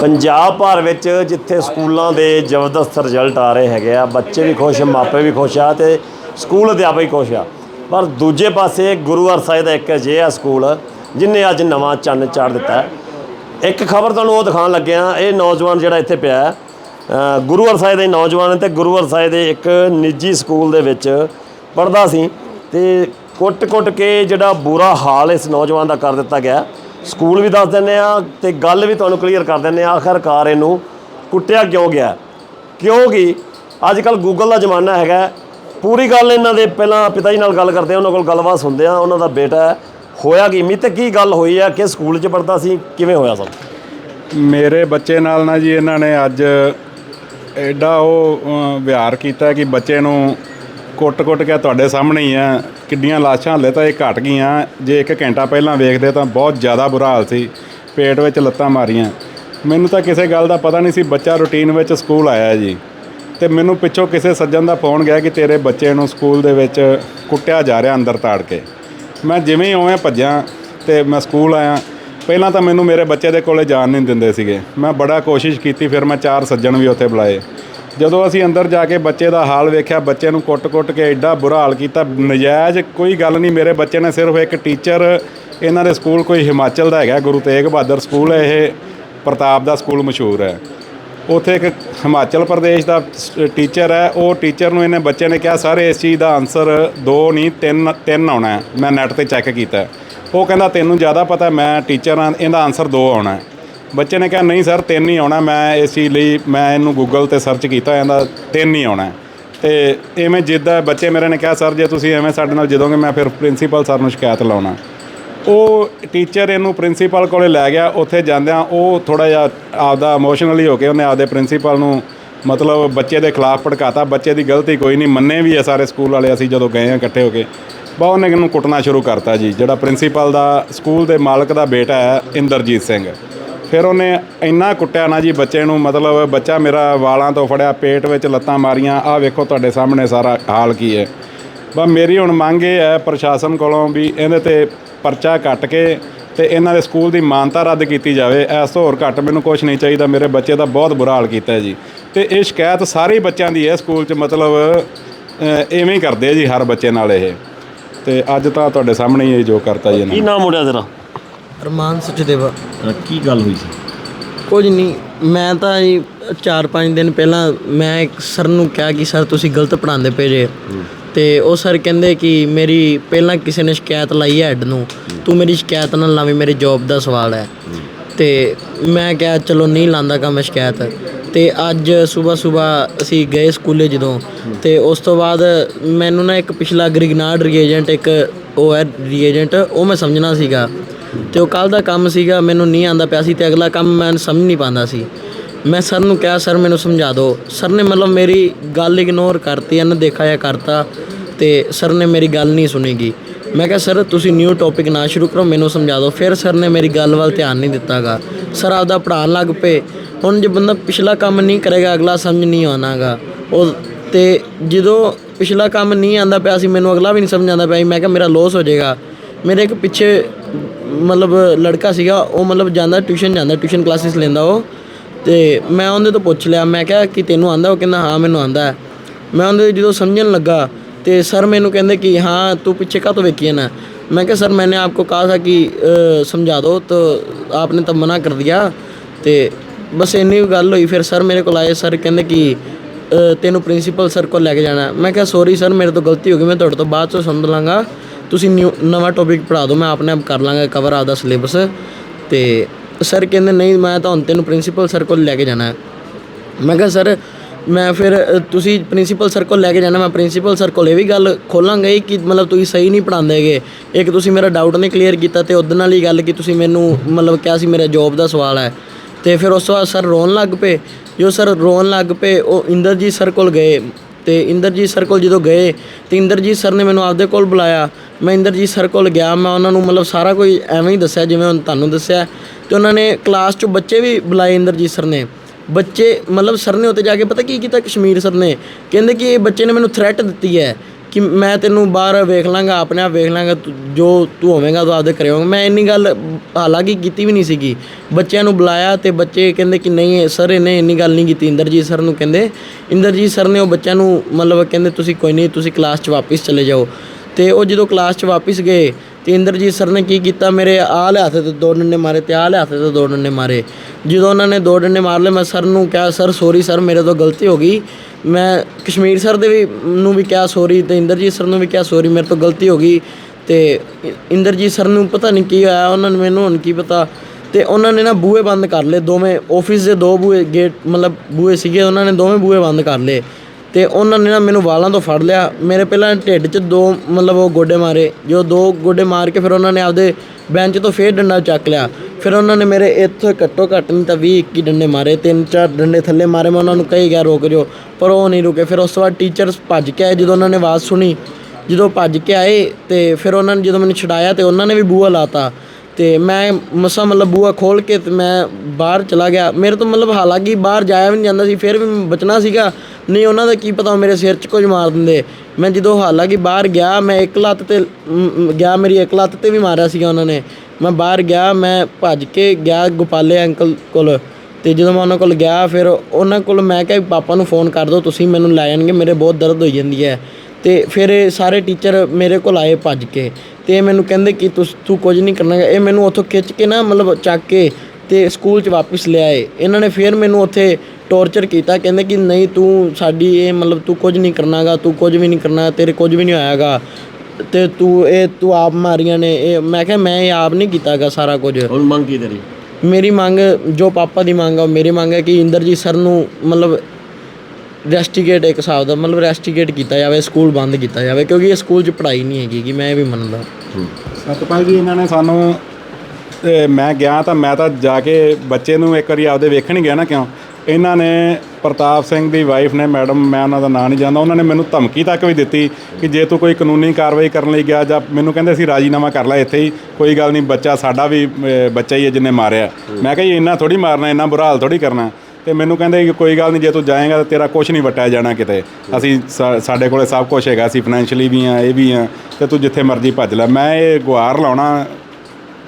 ਪੰਜਾਬ ਭਰ ਵਿੱਚ ਜਿੱਥੇ ਸਕੂਲਾਂ ਦੇ ਜ਼ਬਰਦਸਤ ਰਿਜ਼ਲਟ ਆ ਰਹੇ ਹੈਗੇ ਆ ਬੱਚੇ ਵੀ ਖੁਸ਼ ਮਾਪੇ ਵੀ ਖੁਸ਼ ਆ ਤੇ ਸਕੂਲ ਅਧਿਆਪਕ ਵੀ ਖੁਸ਼ ਆ। ਪਰ ਦੂਜੇ ਪਾਸੇ ਗੁਰੂ ਸਾਹਿਬ ਦਾ ਇੱਕ ਅਜਿਹਾ ਸਕੂਲ ਜਿਨੇ ਅੱਜ ਨਵਾਂ ਚੰਨ ਚਾੜ ਦਿੱਤਾ ਇੱਕ ਖਬਰ ਤੁਹਾਨੂੰ ਉਹ ਦਿਖਾਉਣ ਲੱਗਿਆ ਇਹ ਨੌਜਵਾਨ ਜਿਹੜਾ ਇੱਥੇ ਪਿਆ ਹੈ, ਅ, ਸਾਹਿਬ ਦੇ ਨੌਜਵਾਨ ਤੇ ਗੁਰੂ ਸਾਹਿਬ ਦੇ ਇੱਕ ਨਿੱਜੀ ਸਕੂਲ ਦੇ ਵਿੱਚ ਪੜਦਾ ਸੀ ਤੇ ਕੁੱਟ-ਕੁੱਟ ਕੇ ਜਿਹੜਾ ਬੁਰਾ ਹਾਲ ਇਸ ਨੌਜਵਾਨ ਦਾ ਕਰ ਦਿੱਤਾ ਗਿਆ। ਸਕੂਲ ਵੀ ਦੱਸ ਦਿੰਦੇ ਆ ਤੇ ਗੱਲ ਵੀ ਤੁਹਾਨੂੰ ਕਲੀਅਰ ਕਰ ਦਿੰਦੇ ਆ ਆਖਰਕਾਰ ਇਹਨੂੰ ਕੁੱਟਿਆ ਕਿਉਂ ਗਿਆ? ਕਿਉਂਕਿ ਅੱਜ ਕੱਲ ਗੂਗਲ ਦਾ ਜ਼ਮਾਨਾ ਹੈਗਾ ਪੂਰੀ ਗੱਲ ਇਹਨਾਂ ਦੇ ਪਹਿਲਾਂ ਪਿਤਾ ਜੀ ਨਾਲ ਗੱਲ ਕਰਦੇ ਆ ਉਹਨਾਂ ਕੋਲ ਗੱਲਬਾਤ ਸੁਣਦੇ ਆ ਉਹਨਾਂ ਦਾ ਬੇਟਾ ਹੋਇਆ ਕੀ? ਮੀ ਤੇ ਕੀ ਗੱਲ ਹੋਈ ਆ ਕਿ ਸਕੂਲ 'ਚ ਪੜਦਾ ਸੀ? ਕਿਵੇਂ ਹੋਇਆ ਸਭ? ਮੇਰੇ ਬੱਚੇ ਨਾਲ ਨਾ ਜੀ ਇਹਨਾਂ ਨੇ ਅੱਜ ਐਡਾ ਉਹ ਵਿਹਾਰ ਕੀਤਾ ਕਿ ਬੱਚੇ ਨੂੰ ਕੁੱਟ-ਕੁੱਟ ਕੇ ਤੁਹਾਡੇ ਸਾਹਮਣੇ ਹੀ ਆ ਕਿੱਡੀਆਂ ਲਾਸ਼ਾਂ ਹਲੇ ਤਾਂ ਇਹ ਘਟ ਗਈਆਂ। ਜੇ ਇੱਕ ਘੰਟਾ ਪਹਿਲਾਂ ਵੇਖਦੇ ਤਾਂ ਬਹੁਤ ਜ਼ਿਆਦਾ ਬੁਰਾ ਹਾਲ ਸੀ। ਪੇਟ ਵਿੱਚ ਲੱਤਾਂ ਮਾਰੀਆਂ। ਮੈਨੂੰ ਤਾਂ ਕਿਸੇ ਗੱਲ ਦਾ ਪਤਾ ਨਹੀਂ ਸੀ, ਬੱਚਾ ਰੁਟੀਨ ਵਿੱਚ ਸਕੂਲ ਆਇਆ ਜੀ। ਤੇ ਮੈਨੂੰ ਪਿੱਛੋਂ ਕਿਸੇ ਸੱਜਣ ਦਾ ਫੋਨ ਗਿਆ ਕਿ ਤੇਰੇ ਬੱਚੇ ਨੂੰ ਸਕੂਲ ਦੇ ਵਿੱਚ ਕੁੱਟਿਆ ਜਾ ਰਿਹਾ ਅੰਦਰ ਤਾੜ ਕੇ। ਮੈਂ ਜਿਵੇਂ ਹੀ ਉਵੇਂ ਭੱਜਿਆ ਤੇ ਮੈਂ ਸਕੂਲ ਆਇਆ। ਪਹਿਲਾਂ ਤਾਂ ਮੈਨੂੰ ਮੇਰੇ ਬੱਚੇ ਦੇ ਕੋਲੇ ਜਾਣ ਨਹੀਂ ਦਿੰਦੇ ਸੀਗੇ। ਮੈਂ ਬੜਾ ਕੋਸ਼ਿਸ਼ ਕੀਤੀ, ਫਿਰ ਮੈਂ ਚਾਰ ਸੱਜਣ ਵੀ ਉੱਥੇ ਬੁਲਾਏ। ਜਦੋਂ ਅਸੀਂ ਅੰਦਰ ਜਾ ਕੇ ਬੱਚੇ ਦਾ ਹਾਲ ਵੇਖਿਆ, ਬੱਚੇ ਨੂੰ ਕੁੱਟ-ਕੁੱਟ ਕੇ ਐਡਾ ਬੁਰਾ ਹਾਲ ਕੀਤਾ, ਨਜਾਇਜ਼ ਕੋਈ ਗੱਲ ਨਹੀਂ, ਮੇਰੇ ਬੱਚੇ ਨੇ ਸਿਰਫ ਇੱਕ ਟੀਚਰ, ਇਹਨਾਂ ਦੇ ਸਕੂਲ ਕੋਈ ਹਿਮਾਚਲ ਦਾ ਹੈਗਾ, ਗੁਰੂ ਤੇਗ ਬਹਾਦਰ ਸਕੂਲ ਹੈ ਇਹ ਪ੍ਰਤਾਪ ਦਾ ਸਕੂਲ ਮਸ਼ਹੂਰ ਹੈ। ਉੱਥੇ ਇੱਕ ਹਿਮਾਚਲ ਪ੍ਰਦੇਸ਼ ਦਾ ਟੀਚਰ ਹੈ, ਉਹ ਟੀਚਰ ਨੂੰ ਇਹਨੇ ਬੱਚੇ ਨੇ ਕਿਹਾ, ਸਰ, ਇਸ ਚੀਜ਼ ਦਾ ਆਨਸਰ 2 ਨਹੀਂ 3 3 ਆਉਣਾ ਮੈਂ ਨੈਟ ਤੇ ਚੈੱਕ ਕੀਤਾ। ਉਹ ਕਹਿੰਦਾ, ਤੈਨੂੰ ਜ਼ਿਆਦਾ ਪਤਾ, ਮੈਂ ਟੀਚਰ ਹਾਂ ਇਹਦਾ ਆਨਸਰ 2 ਆਉਣਾ ਬੱਚੇ ਨੇ ਕਿਹਾ, ਨਹੀਂ ਸਰ, ਤਿੰਨ ਹੀ ਆਉਣਾ, ਮੈਂ ਇਸ ਚੀਜ਼ ਲਈ, ਮੈਂ ਇਹਨੂੰ ਗੂਗਲ ਤੇ ਸਰਚ ਕੀਤਾ, ਇਹਦਾ ਤਿੰਨ ਹੀ ਆਉਣਾ ਹੈ। ਤੇ ਐਵੇਂ ਜਿੱਦਾਂ ਬੱਚੇ ਮੇਰੇ ਨੇ ਕਿਹਾ, ਸਰ, ਜੇ ਤੁਸੀਂ ਐਵੇਂ ਸਾਡੇ ਨਾਲ ਜਿਦੋਗੇ, ਮੈਂ ਫਿਰ ਪ੍ਰਿੰਸੀਪਲ ਸਰ ਨੂੰ ਸ਼ਿਕਾਇਤ ਲਾਉਣਾ। ਉਹ ਟੀਚਰ ਇਹਨੂੰ ਪ੍ਰਿੰਸੀਪਲ ਕੋਲੇ ਲੈ ਗਿਆ, ਉੱਥੇ ਜਾਂਦਿਆਂ ਉਹ ਥੋੜਾ ਜਿਹਾ ਆਪਦਾ ਇਮੋਸ਼ਨਲੀ ਹੋ ਕੇ ਉਹਨੇ ਆਪਦੇ ਪ੍ਰਿੰਸੀਪਲ ਨੂੰ ਮਤਲਬ ਬੱਚੇ ਦੇ ਖਿਲਾਫ ਭੜਕਾਤਾ। ਬੱਚੇ ਦੀ ਗਲਤੀ ਕੋਈ ਨਹੀਂ, ਮੰਨੇ ਵੀ ਆ ਸਾਰੇ ਸਕੂਲ ਵਾਲੇ, ਅਸੀਂ ਜਦੋਂ ਗਏ ਆ ਇਕੱਠੇ ਹੋ ਕੇ। ਬਾ, ਉਹਨੇ ਇਹਨੂੰ ਕੁੱਟਣਾ ਸ਼ੁਰੂ ਕਰਤਾ ਜੀ, ਜਿਹੜਾ ਪ੍ਰਿੰਸੀਪਲ ਦਾ, ਸਕੂਲ ਦੇ ਮਾਲਕ ਦਾ ਬੇਟਾ ਹੈ, ਇੰਦਰਜੀਤ ਸਿੰਘ। ਫਿਰ ਉਹਨੇ ਇੰਨਾ ਕੁੱਟਿਆ ਨਾ ਜੀ ਬੱਚੇ ਨੂੰ ਮਤਲਬ ਬੱਚਾ ਮੇਰਾ ਵਾਲਾਂ ਤੋਂ ਫੜਿਆ ਪੇਟ ਵਿੱਚ ਲੱਤਾਂ ਮਾਰੀਆਂ ਆਹ ਵੇਖੋ ਤੁਹਾਡੇ ਸਾਹਮਣੇ ਸਾਰਾ ਹਾਲ ਕੀ ਹੈ। ਬਸ ਮੇਰੀ ਹੁਣ ਮੰਗ ਇਹ ਹੈ ਪ੍ਰਸ਼ਾਸਨ ਕੋਲੋਂ ਵੀ ਇਹਦੇ ਤੇ ਪਰਚਾ ਕੱਟ ਕੇ ਤੇ ਇਹਨਾਂ ਦੇ ਸਕੂਲ ਦੀ ਮਾਨਤਾ ਰੱਦ ਕੀਤੀ ਜਾਵੇ। ਇਸ ਤੋਂ ਹੋਰ ਘੱਟ ਮੈਨੂੰ ਕੁਝ ਨਹੀਂ ਚਾਹੀਦਾ ਮੇਰੇ ਬੱਚੇ ਦਾ ਬਹੁਤ ਬੁਰਾ ਹਾਲ ਕੀਤਾ ਹੈ ਜੀ। ਤੇ ਇਹ ਸ਼ਿਕਾਇਤ ਸਾਰੇ ਬੱਚਿਆਂ ਦੀ ਹੈ ਸਕੂਲ 'ਚ ਮਤਲਬ ਐਵੇਂ ਹੀ ਕਰਦੇ ਆ ਜੀ ਹਰ ਬੱਚੇ ਨਾਲ ਇਹ। ਤੇ ਅੱਜ ਤਾਂ ਤੁਹਾਡੇ ਸਾਹਮਣੇ ਹੀ ਇਹ ਜੋ ਕਰਤਾ ਜੀ ਇਹਨਾਂ ਕੀ ਨਾਮ ਮੁੰਡਿਆ ਤੇਰਾ? ਅਰਮਾਨ ਸਚਦੇਵਾ ਕੀ ਗੱਲ ਹੋਈ ਸੀ? ਕੁਝ ਨਹੀਂ ਮੈਂ ਤਾਂ ਜੀ 4-5 ਦਿਨ ਪਹਿਲਾਂ ਮੈਂ ਇੱਕ ਸਰ ਨੂੰ ਕਿਹਾ ਕਿ ਸਰ ਤੁਸੀਂ ਗਲਤ ਪੜ੍ਹਾਉਂਦੇ ਪਏ ਜੇ। ਤੇ ਉਹ ਸਰ ਕਹਿੰਦੇ ਕਿ ਮੇਰੀ ਪਹਿਲਾਂ ਕਿਸੇ ਨੇ ਸ਼ਿਕਾਇਤ ਲਾਈ ਹੈ ਹੈਡ ਨੂੰ ਤੂੰ ਮੇਰੀ ਸ਼ਿਕਾਇਤ ਨਾ ਲਾਵੀਂ ਮੇਰੇ ਜੌਬ ਦਾ ਸਵਾਲ ਹੈ। ਤੇ ਮੈਂ ਕਿਹਾ ਚਲੋ ਨਹੀਂ ਲਾਂਦਾ ਕਾ ਮੈਂ ਸ਼ਿਕਾਇਤ। ਤੇ ਅੱਜ ਸਵੇਰ ਸਵੇਰ ਅਸੀਂ ਗਏ ਸਕੂਲੇ ਜਦੋਂ ਤੇ ਉਸ ਤੋਂ ਬਾਅਦ ਮੈਨੂੰ ਨਾ ਇੱਕ ਪਿਛਲਾ ਗ੍ਰਿਗਨਾਰਡ ਰੀਏਜੈਂਟ ਇੱਕ ਉਹ ਹੈ ਰੀਏਜੈਂਟ ਉਹ ਮੈਂ ਸਮਝਣਾ ਸੀਗਾ। ਤੇ ਉਹ ਕੱਲ ਦਾ ਕੰਮ ਸੀਗਾ, ਮੈਨੂੰ ਨਹੀਂ ਆਂਦਾ ਪਿਆ ਸੀ ਤੇ ਅਗਲਾ ਕੰਮ ਮੈਂ ਸਮਝ ਨਹੀਂ ਪਾਉਂਦਾ ਸੀ। ਮੈਂ ਸਰ ਨੂੰ ਕਿਹਾ, ਸਰ, ਮੈਨੂੰ ਸਮਝਾ ਦਿਓ। ਸਰ ਨੇ ਮਤਲਬ ਮੇਰੀ ਗੱਲ ਇਗਨੋਰ ਕਰਤੀ, ਇਹਨੇ ਦੇਖਾ ਜਾਂ ਕਰਤਾ ਤੇ ਸਰ ਨੇ ਮੇਰੀ ਗੱਲ ਨਹੀਂ ਸੁਣੀਗੀ। ਮੈਂ ਕਿਹਾ, ਸਰ, ਤੁਸੀਂ ਨਿਊ ਟੌਪਿਕ ਨਾ ਸ਼ੁਰੂ ਕਰੋ, ਮੈਨੂੰ ਸਮਝਾ ਦਿਓ। ਫਿਰ ਸਰ ਨੇ ਮੇਰੀ ਗੱਲ ਵੱਲ ਧਿਆਨ ਨਹੀਂ ਦਿੱਤਾਗਾ। ਸਰ ਆਪਦਾ ਪੜ੍ਹਾਉਣ ਲੱਗ ਪਏ। ਹੁਣ ਜੇ ਬੰਦਾ ਪਿਛਲਾ ਕੰਮ ਨਹੀਂ ਕਰੇਗਾ, ਅਗਲਾ ਸਮਝ ਨਹੀਂ ਆਉਣਾਗਾ। ਉਹ ਤੇ ਜਦੋਂ ਪਿਛਲਾ ਕੰਮ ਨਹੀਂ ਆਂਦਾ ਪਿਆ ਸੀ, ਮੈਨੂੰ ਅਗਲਾ ਵੀ ਨਹੀਂ ਸਮਝ ਆਉਂਦਾ ਪਿਆ ਮੈਂ ਕਿਹਾ, ਮੇਰਾ ਲੋਸ ਹੋ ਜਾਏਗਾ। ਮੇਰੇ ਇੱਕ ਪਿੱਛੇ ਮਤਲਬ ਲੜਕਾ ਸੀਗਾ ਉਹ ਮਤਲਬ ਜਾਂਦਾ ਟਿਊਸ਼ਨ ਜਾਂਦਾ ਟਿਊਸ਼ਨ ਕਲਾਸਿਸ ਲੈਂਦਾ ਉਹ ਤੇ ਮੈਂ ਉਹਦੇ ਤੋਂ ਪੁੱਛ ਲਿਆ ਮੈਂ ਕਿਹਾ ਕਿ ਤੈਨੂੰ ਆਂਦਾ ਉਹ ਕਹਿੰਦਾ ਹਾਂ ਮੈਨੂੰ ਆਂਦਾ ਹੈ। ਮੈਂ ਉਹਦੇ ਜਦੋਂ ਸਮਝਣ ਲੱਗਾ ਤੇ ਸਰ ਮੈਨੂੰ ਕਹਿੰਦੇ ਕਿ हाँ तू पीछे का तो ਵੇਖੀਏ ਨਾ मैं क्या सर मैंने आपको कहा था कि अ, समझा दो तो आपने तब मना कर दिया ਤੇ ਬਸ ਇੰਨੀ ਕੁ ਗੱਲ ਹੋਈ ਫਿਰ ਸਰ ਮੇਰੇ ਕੋਲ ਆਏ ਸਰ ਕਹਿੰਦੇ ਕਿ ਅ, ਤੈਨੂੰ ਪ੍ਰਿੰਸੀਪਲ ਸਰ ਕੋਲ ਲੈ ਕੇ ਜਾਣਾ ਹੈ। ਮੈਂ ਕਿਹਾ ਸੌਰੀ ਸਰ ਮੇਰੇ ਤੋਂ ਗਲਤੀ ਹੋ ਗਈ ਮੈਂ ਤੁਹਾਡੇ ਤੁਸੀਂ ਨਿਊ ਨਵਾਂ ਟੌਪਿਕ ਪੜ੍ਹਾ ਦਿਓ, ਮੈਂ ਆਪਣੇ ਆਪ ਕਰ ਲਾਂਗਾ ਕਵਰ ਆਪਦਾ ਸਿਲੇਬਸ ਤੇ ਸਰ ਕਹਿੰਦੇ, ਨਹੀਂ, ਮੈਂ ਤਾਂ ਹੁਣ ਤੈਨੂੰ ਪ੍ਰਿੰਸੀਪਲ ਸਰ ਕੋਲ ਲੈ ਕੇ ਜਾਣਾ ਮੈਂ ਕਿਹਾ, ਸਰ, ਮੈਂ ਫਿਰ, ਤੁਸੀਂ ਪ੍ਰਿੰਸੀਪਲ ਸਰ ਕੋਲ ਲੈ ਕੇ ਜਾਣਾ, ਮੈਂ ਪ੍ਰਿੰਸੀਪਲ ਸਰ ਕੋਲ ਇਹ ਵੀ ਗੱਲ ਖੋਲਾਂਗਾ ਹੀ ਕਿ ਮਤਲਬ ਤੁਸੀਂ ਸਹੀ ਨਹੀਂ ਪੜ੍ਹਾਉਂਦੇਗੇ ਇੱਕ ਤੁਸੀਂ ਮੇਰਾ ਡਾਊਟ ਨਹੀਂ ਕਲੀਅਰ ਕੀਤਾ ਤੇ ਉਹਦੇ ਨਾਲ ਹੀ ਗੱਲ ਕਿ ਤੁਸੀਂ ਮੈਨੂੰ ਮਤਲਬ ਕਿਹਾ ਸੀ ਮੇਰਾ ਜੌਬ ਦਾ ਸਵਾਲ ਹੈ। ਤੇ ਫਿਰ ਉਸ ਤੋਂ ਬਾਅਦ ਸਰ ਰੋਣ ਲੱਗ ਪਏ। ਜੋ ਸਰ ਰੋਣ ਲੱਗ ਪਏ, ਉਹ ਇੰਦਰਜੀਤ ਸਰ ਕੋਲ ਗਏ। ਤੇ ਇੰਦਰਜੀਤ ਸਰ ਕੋਲ ਜਦੋਂ ਗਏ ਤੇ ਇੰਦਰਜੀਤ ਸਰ ਨੇ ਮੈਨੂੰ ਆਪਦੇ ਕੋਲ ਬੁਲਾਇਆ। ਮੈਂ ਇੰਦਰਜੀਤ ਸਰ ਕੋਲ ਗਿਆ, ਮੈਂ ਉਹਨਾਂ ਨੂੰ ਮਤਲਬ ਸਾਰਾ ਕੁਝ ਐਵੇਂ ਹੀ ਦੱਸਿਆ ਜਿਵੇਂ ਹੁਣ ਤੁਹਾਨੂੰ ਦੱਸਿਆ। ਤੇ ਉਹਨਾਂ ਨੇ ਕਲਾਸ 'ਚ ਬੱਚੇ ਵੀ ਬੁਲਾਏ ਇੰਦਰਜੀਤ ਸਰ ਨੇ। ਬੱਚੇ ਮਤਲਬ ਸਰ ਨੇ ਉੱਤੇ ਜਾ ਕੇ ਪਤਾ ਕੀ ਕੀਤਾ, ਕਸ਼ਮੀਰ ਸਰ ਨੇ। ਕਹਿੰਦੇ ਕਿ ਇਹ ਬੱਚੇ ਨੇ ਮੈਨੂੰ ਥ੍ਰੈਟ ਦਿੱਤੀ ਹੈ। ਕਿ ਮੈਂ ਤੈਨੂੰ ਬਾਹਰ ਵੇਖ ਲਾਂਗਾ, ਆਪਣੇ ਆਪ ਵੇਖ ਲਾਂਗਾ, ਤੂੰ- ਜੋ ਤੂੰ ਹੋਵੇਂਗਾ, ਤੂੰ ਆਪਦੇ ਕਰਿਆਗਾ ਮੈਂ ਇੰਨੀ ਗੱਲ ਹਾਲਾਂਕਿ ਕੀਤੀ ਵੀ ਨਹੀਂ ਸੀਗੀ। ਬੱਚਿਆਂ ਨੂੰ ਬੁਲਾਇਆ ਤੇ ਬੱਚੇ ਕਹਿੰਦੇ ਕਿ ਨਹੀਂ, ਸਰ ਇਹਨੇ ਇੰਨੀ ਗੱਲ ਨਹੀਂ ਕੀਤੀ। ਇੰਦਰਜੀਤ ਸਰ ਨੂੰ ਕਹਿੰਦੇ, ਇੰਦਰਜੀਤ ਸਰ ਨੇ ਉਹ ਬੱਚਿਆਂ ਨੂੰ ਮਤਲਬ ਕਹਿੰਦੇ, ਤੁਸੀਂ ਕੋਈ ਨਹੀਂ, ਤੁਸੀਂ ਕਲਾਸ 'ਚ ਵਾਪਸ ਚਲੇ ਜਾਓ। ਤੇ ਉਹ ਜਦੋਂ ਕਲਾਸ 'ਚ ਵਾਪਸ ਗਏ ਤੇ ਇੰਦਰਜੀਤ ਸਰ ਨੇ ਕੀ ਕੀਤਾ? ਮੇਰੇ ਆਹ ਲਿਆ ਤੇ ਦੋ ਡੰਡੇ ਮਾਰੇ ਤੇ ਆਹ ਲਿਆ ਹੱਥ ਤੇ ਦੋ ਡੰਡੇ ਮਾਰੇ। ਜਦੋਂ ਉਹਨਾਂ ਨੇ ਦੋ ਡੰਡੇ ਮਾਰ ਲਏ, ਮੈਂ ਸਰ ਨੂੰ ਕਿਹਾ, ਸਰ ਸੌਰੀ ਸਰ ਮੇਰੇ ਤੋਂ ਗਲਤੀ ਹੋ ਗਈ। ਮੈਂ ਕਸ਼ਮੀਰ ਸਰ ਦੇ ਵੀ ਨੂੰ ਵੀ ਕਿਹਾ ਸੌਰੀ ਤੇ ਇੰਦਰਜੀਤ ਸਰ ਨੂੰ ਵੀ ਕਿਹਾ ਸੌਰੀ ਮੇਰੇ ਤੋਂ ਗਲਤੀ ਹੋ ਗਈ। ਤੇ ਇੰਦਰਜੀਤ ਸਰ ਨੂੰ ਪਤਾ ਨਹੀਂ ਕੀ ਹੋਇਆ, ਉਹਨਾਂ ਨੂੰ ਮੈਨੂੰ ਹੁਣ ਕੀ ਪਤਾ। ਤੇ ਉਹਨਾਂ ਨੇ ਨਾ ਬੂਹੇ ਬੰਦ ਕਰ ਲਏ, ਦੋਵੇਂ ਆਫਿਸ ਦੇ ਦੋ ਬੂਹੇ ਗੇਟ ਮਤਲਬ ਬੂਹੇ ਸੀਗੇ, ਉਹਨਾਂ ਨੇ ਦੋਵੇਂ ਬੂਹੇ ਬੰਦ ਕਰ ਲਏ। ਤੇ ਉਹਨਾਂ ਨੇ ਨਾ ਮੈਨੂੰ ਵਾਲਾਂ ਤੋਂ ਫੜ ਲਿਆ। ਮੇਰੇ ਪਹਿਲਾਂ ਢਿੱਡ 'ਚ ਦੋ ਮਤਲਬ ਉਹ ਗੋਡੇ ਮਾਰੇ। ਜੋ ਦੋ ਗੋਡੇ ਮਾਰ ਕੇ ਫਿਰ ਉਹਨਾਂ ਨੇ ਆਪਦੇ ਬੈਂਚ ਤੋਂ ਫੇਰ ਡੰਡਾ ਚੱਕ ਲਿਆ। ਫਿਰ ਉਹਨਾਂ ਨੇ ਮੇਰੇ ਇੱਥੇ ਘੱਟੋ ਘੱਟ ਨਹੀਂ ਤਾਂ 20 21 ਡੰਡੇ ਮਾਰੇ। ਤਿੰਨ, ਚਾਰ ਡੰਡੇ ਥੱਲੇ ਮਾਰੇ। ਮੈਂ ਉਹਨਾਂ ਨੂੰ ਕਹੀ ਗਿਆ ਰੋਕ ਜਾਓ। ਪਰ ਉਹ ਨਹੀਂ ਰੁਕੇ। ਫਿਰ ਉਸ ਤੋਂ ਬਾਅਦ ਟੀਚਰਸ ਭੱਜ ਕੇ ਆਏ। ਜਦੋਂ ਉਹਨਾਂ ਨੇ ਆਵਾਜ਼ ਸੁਣੀ, ਜਦੋਂ ਭੱਜ ਕੇ ਆਏ ਤੇ ਫਿਰ ਉਹਨਾਂ ਨੇ ਜਦੋਂ ਮੈਨੂੰ ਛਡਾਇਆ ਤੇ ਉਹਨਾਂ ਨੇ ਵੀ ਬੂਹਾ ਲਾਤਾ। ਤੇ ਮੈਂ ਮਸਾ ਮਤਲਬ ਬੂਆ ਖੋਲ ਕੇ ਤੇ ਮੈਂ ਬਾਹਰ ਚਲਾ ਗਿਆ। ਮੇਰੇ ਤੋਂ ਮਤਲਬ ਹਾਲਾਂਕਿ ਬਾਹਰ ਜਾਇਆ ਵੀ ਨਹੀਂ ਜਾਂਦਾ ਸੀ, ਫਿਰ ਵੀ ਬਚਣਾ ਸੀਗਾ। ਨਹੀਂ, ਉਹਨਾਂ ਦਾ ਕੀ ਪਤਾ, ਉਹ ਮੇਰੇ ਸਿਰ 'ਚ ਕੁਝ ਮਾਰ ਦਿੰਦੇ। ਮੈਂ ਜਦੋਂ ਹਾਲਾਂਕਿ ਬਾਹਰ ਗਿਆ, ਮੈਂ ਇੱਕ ਲੱਤ ਤੇ ਗਿਆ, ਮੇਰੀ ਇੱਕ ਲੱਤ ਤੇ ਵੀ ਮਾਰਿਆ ਸੀਗਾ ਉਹਨਾਂ ਨੇ। ਮੈਂ ਬਾਹਰ ਗਿਆ, ਮੈਂ ਭੱਜ ਕੇ ਗਿਆ ਗੋਪਾਲੇ ਅੰਕਲ ਕੋਲ। ਤੇ ਜਦੋਂ ਮੈਂ ਉਹਨਾਂ ਕੋਲ ਗਿਆ, ਫਿਰ ਉਹਨਾਂ ਕੋਲ ਮੈਂ ਕਿਹਾ ਵੀ, ਪਾਪਾ ਨੂੰ ਫੋਨ ਕਰ ਦਿਓ, ਤੁਸੀਂ ਮੈਨੂੰ ਲੈ ਜਾਣਗੇ, ਮੇਰੇ ਬਹੁਤ ਦਰਦ ਹੋਈ ਜਾਂਦੀ ਹੈ। ਤੇ ਫਿਰ ਇਹ ਸਾਰੇ ਟੀਚਰ ਮੇਰੇ ਕੋਲ ਆਏ ਭੱਜ ਕੇ ਤੇ ਮੈਨੂੰ ਕਹਿੰਦੇ ਕਿ ਤੁਸ ਤੂੰ ਕੁਝ ਨਹੀਂ ਕਰਨਾ। ਇਹ ਮੈਨੂੰ ਉੱਥੋਂ ਖਿੱਚ ਕੇ ਨਾ ਮਤਲਬ ਚੱਕ ਕੇ ਤੇ ਸਕੂਲ 'ਚ ਵਾਪਸ ਲਿਆਏ ਇਹਨਾਂ ਨੇ ਫਿਰ ਮੈਨੂੰ ਉੱਥੇ ਟੌਰਚਰ ਕੀਤਾ ਕਹਿੰਦੇ ਕਿ ਨਹੀਂ ਤੂੰ ਸਾਡੀ ਇਹ ਮਤਲਬ ਤੂੰ ਕੁਝ ਨਹੀਂ ਕਰਨਾਗਾ ਤੂੰ ਕੁਝ ਵੀ ਨਹੀਂ ਕਰਨਾ ਤੇਰੇ ਕੁਝ ਵੀ ਨਹੀਂ ਹੋਇਆਗਾ ਤੇ ਤੂੰ ਇਹ ਤੂੰ ਆਪ ਮਾਰੀਆਂ ਨੇ ਇਹ ਮੈਂ ਕਿਹਾ ਮੈਂ ਇਹ ਆਪ ਨਹੀਂ ਕੀਤਾਗਾ ਸਾਰਾ ਕੁਝ। ਹੁਣ ਮੰਗ ਕੀ ਤੇਰੀ? ਮੇਰੀ ਮੰਗ ਜੋ ਪਾਪਾ ਦੀ ਮੰਗ ਆ ਉਹ ਮੇਰੀ ਮੰਗ ਹੈ ਕਿ ਇੰਦਰਜੀਤ ਸਰ ਨੂੰ ਮਤਲਬ ਰੈਸਟੀਗੇਟ ਇੱਕ ਹਿਸਾਬ ਦਾ, ਮਤਲਬ ਰੈਸਟੀਗੇਟ ਕੀਤਾ ਜਾਵੇ, ਸਕੂਲ ਬੰਦ ਕੀਤਾ ਜਾਵੇ, ਕਿਉਂਕਿ ਇਹ ਸਕੂਲ 'ਚ ਪੜ੍ਹਾਈ ਨਹੀਂ ਹੈਗੀ ਕਿ ਮੈਂ ਇਹ ਵੀ ਮੰਨਦਾ। ਸਤਪਾਲ ਜੀ, ਇਹਨਾਂ ਨੇ ਸਾਨੂੰ, ਤੇ ਮੈਂ ਗਿਆ ਤਾਂ ਮੈਂ ਤਾਂ ਜਾ ਕੇ ਬੱਚੇ ਨੂੰ ਇੱਕ ਵਾਰੀ ਆਪਦੇ ਵੇਖਣ ਗਿਆ ਨਾ ਕਿਉਂ? ਇਹਨਾਂ ਨੇ ਪ੍ਰਤਾਪ ਸਿੰਘ ਦੀ ਵਾਈਫ ਨੇ, ਮੈਡਮ, ਮੈਂ ਉਹਨਾਂ ਦਾ ਨਾਂ ਨਹੀਂ ਜਾਣਦਾ, ਉਹਨਾਂ ਨੇ ਮੈਨੂੰ ਧਮਕੀ ਤੱਕ ਵੀ ਦਿੱਤੀ ਕਿ ਜੇ ਤੂੰ ਕੋਈ ਕਾਨੂੰਨੀ ਕਾਰਵਾਈ ਕਰਨ ਲਈ ਗਿਆ ਜਾਂ ਮੈਨੂੰ ਕਹਿੰਦੇ ਸੀ ਰਾਜੀਨਾਮਾ ਕਰ ਲੈ ਇੱਥੇ ਹੀ, ਕੋਈ ਗੱਲ ਨਹੀਂ, ਬੱਚਾ ਸਾਡਾ ਵੀ ਬੱਚਾ ਹੀ ਹੈ ਜਿਹਨੇ ਮਾਰਿਆ। ਮੈਂ ਕਿਹਾ ਜੀ, ਇੰਨਾ ਥੋੜੀ ਮਾਰਨਾ, ਇੰਨਾ ਬੁਰਾ ਹਾਲ ਥੋੜੀ ਕਰਨਾ। ਤੇ ਮੈਨੂੰ ਕਹਿੰਦੇ ਕਿ ਕੋਈ ਗੱਲ ਨਹੀਂ ਜੇ ਤੂੰ ਜਾਏਗਾ ਤਾਂ ਤੇਰਾ ਕੁਝ ਨਹੀਂ ਵਟਿਆ ਜਾਣਾ ਕਿਤੇ। ਅਸੀਂ ਸਾ- ਸਾਡੇ ਕੋਲੇ ਸਭ ਕੁਝ ਹੈਗਾ ਅਸੀਂ ਫਾਈਨੈਂਸ਼ੀਅਲੀ ਵੀ ਆ ਇਹ ਵੀ ਆ ਤੇ ਤੂੰ ਜਿੱਥੇ ਮਰਜ਼ੀ ਭੱਜ ਲੈ। ਮੈਂ ਇਹ ਗੁਹਾਰ ਲਾਉਣਾ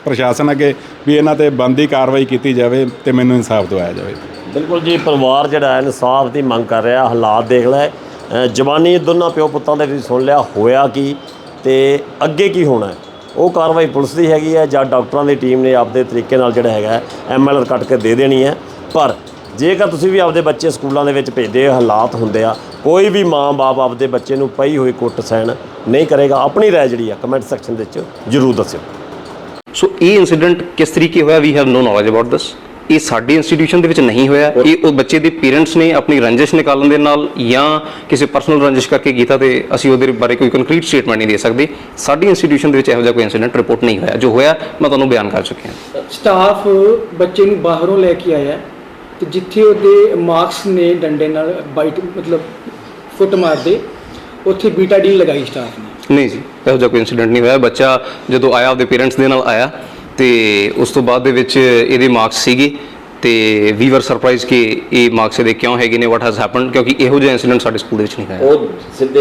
ਪ੍ਰਸ਼ਾਸਨ ਅੱਗੇ ਵੀ ਇਹਨਾਂ ਤੇ ਬੰਦੀ ਕਾਰਵਾਈ ਕੀਤੀ ਜਾਵੇ ਤੇ ਮੈਨੂੰ ਇਨਸਾਫ ਦਿਵਾਇਆ ਜਾਵੇ। ਬਿਲਕੁਲ ਜੀ ਪਰਿਵਾਰ ਜਿਹੜਾ ਹੈ ਇਨਸਾਫ ਦੀ ਮੰਗ ਕਰ ਰਿਹਾ ਹਾਲਾਤ ਦੇਖ ਲੈ। ਅ, ਜਵਾਨੀ ਦੋਨਾਂ ਪਿਓ ਪੁੱਤਾਂ ਦੇ ਤੁਸੀਂ ਸੁਣ ਲਿਆ ਹੋਇਆ ਕੀ ਤੇ ਅੱਗੇ ਕੀ ਹੋਣਾ ਹੈ? ਉਹ ਕਾਰਵਾਈ ਪੁਲਿਸ ਦੀ ਹੈਗੀ ਹੈ ਜਾਂ ਡਾਕਟਰਾਂ ਦੀ ਟੀਮ ਨੇ ਆਪਦੇ ਤਰੀਕੇ ਨਾਲ ਜਿਹੜਾ ਹੈਗਾ ਐਮਐਲਆਰ ਕੱਟ ਕੇ ਦੇ ਦੇਣੀ ਹੈ। ਪਰ ਜੇਕਰ ਤੁਸੀਂ ਵੀ ਆਪਦੇ ਬੱਚੇ ਸਕੂਲਾਂ ਦੇ ਵਿੱਚ ਭੇਜਦੇ ਹੋ, ਹਾਲਾਤ ਹੁੰਦੇ ਆ ਕੋਈ ਵੀ ਮਾਂ-ਬਾਪ ਆਪਦੇ ਬੱਚੇ ਨੂੰ ਪਈ ਹੋਈ ਕੁੱਟ ਸਹਿਣ ਨਹੀਂ ਕਰੇਗਾ ਆਪਣੀ ਰਾਏ ਜਿਹੜੀ ਆ ਕਮੈਂਟ ਸੈਕਸ਼ਨ ਦੇ ਵਿੱਚ ਜਰੂਰ ਦੱਸਿਓ। ਸੋ ਇਹ ਇਨਸੀਡੈਂਟ ਕਿਸ ਤਰੀਕੇ ਹੋਇਆ? We have no knowledge about this ਇਹ ਸਾਡੀ ਇੰਸਟੀਟਿਊਸ਼ਨ ਦੇ ਵਿੱਚ ਨਹੀਂ ਹੋਇਆ। ਇਹ ਉਹ ਬੱਚੇ ਦੇ ਪੇਰੈਂਟਸ ਨੇ ਆਪਣੀ ਰੰਜਿਸ਼ ਨਿਕਾਲਣ ਦੇ ਨਾਲ ਜਾਂ ਕਿਸੇ ਪਰਸਨਲ ਰੰਜਿਸ਼ ਕਰਕੇ ਕੀਤਾ ਤੇ ਅਸੀਂ ਉਹਦੇ ਬਾਰੇ ਕੋਈ ਕੰਕਰੀਟ ਸਟੇਟਮੈਂਟ ਨਹੀਂ ਦੇ ਸਕਦੇ। ਸਾਡੀ ਇੰਸਟੀਟਿਊਸ਼ਨ ਦੇ ਵਿੱਚ ਇਹੋ ਜਿਹਾ ਕੋਈ ਇਨਸੀਡੈਂਟ ਰਿਪੋਰਟ ਨਹੀਂ ਹੋਇਆ। ਜੋ ਹੋਇਆ ਮੈਂ ਤੁਹਾਨੂੰ ਬਿਆਨ ਕਰ ਚੁੱਕਿਆ। ਸਟਾਫ ਬੱਚੇ ਨੂੰ ਬਾਹਰੋਂ ਲੈ ਕੇ ਆਇਆ। ਤੇ ਜਿੱਥੇ ਉਹਦੇ ਮਾਰਕਸ ਨੇ ਡੰਡੇ ਨਾਲ ਬਾਈਟ ਮਤਲਬ ਫੁੱਟ ਮਾਰਦੇ ਉੱਥੇ ਬੀਟਾਡੀਨ ਲਗਾਈ ਸਟਾਫ ਨੇ। ਨਹੀਂ ਜੀ ਇਹੋ ਜਿਹਾ ਕੋਈ ਇਨਸੀਡੈਂਟ ਨਹੀਂ ਹੋਇਆ। ਬੱਚਾ ਜਦੋਂ ਆਇਆ ਆਪਦੇ ਪੇਰੈਂਟਸ ਦੇ ਨਾਲ ਆਇਆ ਤੇ ਉਸ ਤੋਂ ਬਾਅਦ ਦੇ ਵਿੱਚ ਇਹਦੇ ਮਾਰਕਸ ਸੀਗੇ ਤੇ ਵੀ ਵਰ ਸਰਪ੍ਰਾਈਜ਼ ਕਿ ਇਹ ਮਾਰਕਸ ਇਹਦੇ ਕਿਉਂ ਹੈਗੇ ਨੇ ਵਾਟ ਹੈਜ਼ ਹੈਪਨਡ ਕਿਉਂਕਿ ਇਹੋ ਜਿਹਾ ਇਨਸੀਡੈਂਟ ਸਾਡੇ ਸਕੂਲ ਦੇ ਵਿੱਚ ਨਹੀਂ ਹੋਇਆ। ਉਹ ਸਿੱਧੇ